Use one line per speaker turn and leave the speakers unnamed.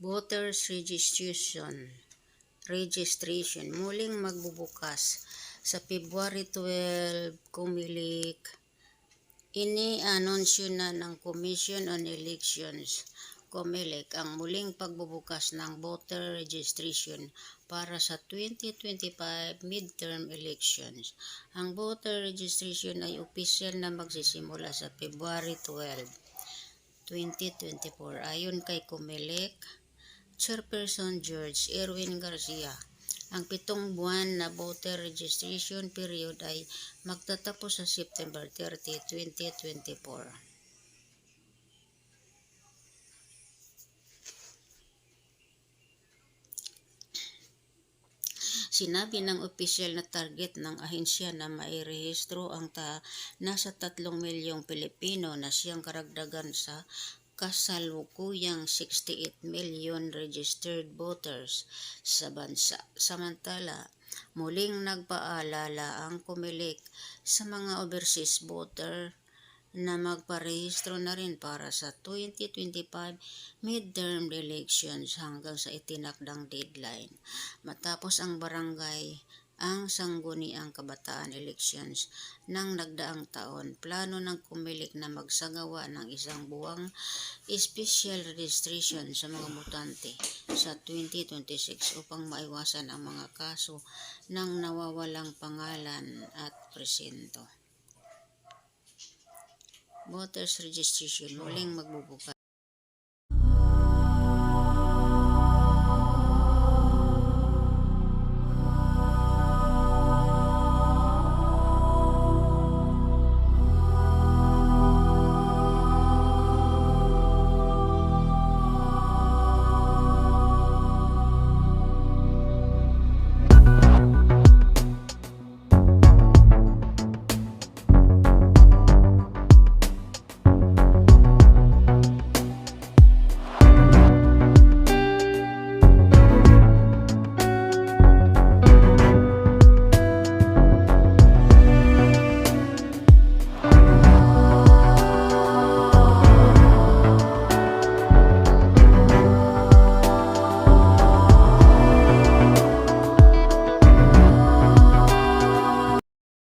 voters registration. Registration. Muling magbubukas. Sa February 12 kumilik. Ini-anunsyo na ng Commission on Elections. COMELEC ang muling pagbubukas ng voter registration para sa 2025 midterm elections. Ang voter registration ay opisyal na magsisimula sa February 12, 2024. Ayon kay COMELEC, Chairperson George Erwin Garcia, ang pitong buwan na voter registration period ay magtatapos sa September 30, 2024. Sinabi ng opisyal na target ng ahensya na mairehistro ang ta nasa 3 milyong Pilipino na siyang karagdagan sa kasalukuyang 68 million registered voters sa bansa. Samantala, muling nagpaalala ang kumilik sa mga overseas voter na magparehistro na rin para sa 2025 midterm elections hanggang sa itinakdang deadline. Matapos ang barangay ang sangguniang kabataan elections ng nagdaang taon, plano ng kumilik na magsagawa ng isang buwang special registration sa mga botante sa 2026 upang maiwasan ang mga kaso ng nawawalang pangalan at presento. Voters registration muling magbubukas.